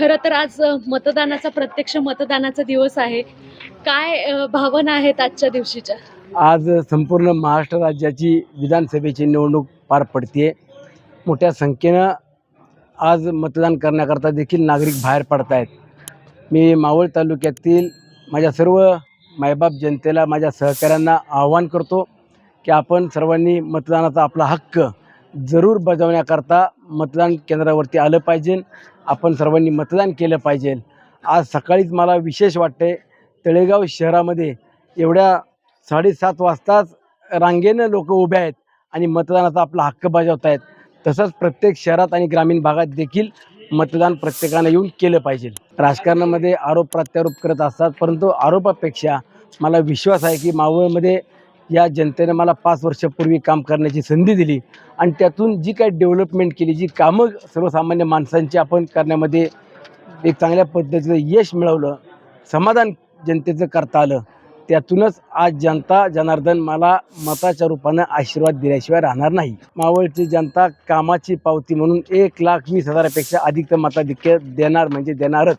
खरं तर आज मतदानाचा प्रत्यक्ष मतदानाचा दिवस आहे. काय भावना आहेत आजच्या दिवशीच्या? आज संपूर्ण महाराष्ट्र राज्याची विधानसभेची निवडणूक पार पडते मोठ्या संख्येनं आज मतदान करण्याकरता देखील नागरिक बाहेर पडत आहेत मी मावळ तालुक्यातील माझ्या सर्व मायबाप जनतेला माझ्या सहकाऱ्यांना आवाहन करतो की आपण सर्वांनी मतदानाचा आपला हक्क जरूर बजावण्याकरता मतदान केंद्रावरती आलं पाहिजे. आपण सर्वांनी मतदान केलं पाहिजे. आज सकाळीच मला विशेष वाटते तळेगाव शहरामध्ये एवढ्या साडेसात वाजताच रांगेनं लोक उभे आहेत आणि मतदानाचा आपला हक्क बजावत आहेत. तसंच प्रत्येक शहरात आणि ग्रामीण भागात देखील मतदान प्रत्येकानं येऊन केलं पाहिजे. राजकारणामध्ये आरोप प्रत्यारोप करत असतात परंतु आरोपापेक्षा मला विश्वास आहे की मावळमध्ये या जनतेने मला पाच वर्षापूर्वी काम करण्याची संधी दिली आणि त्यातून जी काही डेव्हलपमेंट केली जी कामं सर्वसामान्य माणसांची आपण करण्यामध्ये एक चांगल्या पद्धतीचं यश मिळवलं समाधान जनतेचं करता आलं त्यातूनच आज जनता जनार्दन मला मताच्या रूपानं आशीर्वाद दिल्याशिवाय राहणार नाही. मावळची जनता कामाची पावती म्हणून एक लाख वीस हजारापेक्षा अधिक मताधिक्य देणार म्हणजे देणारच.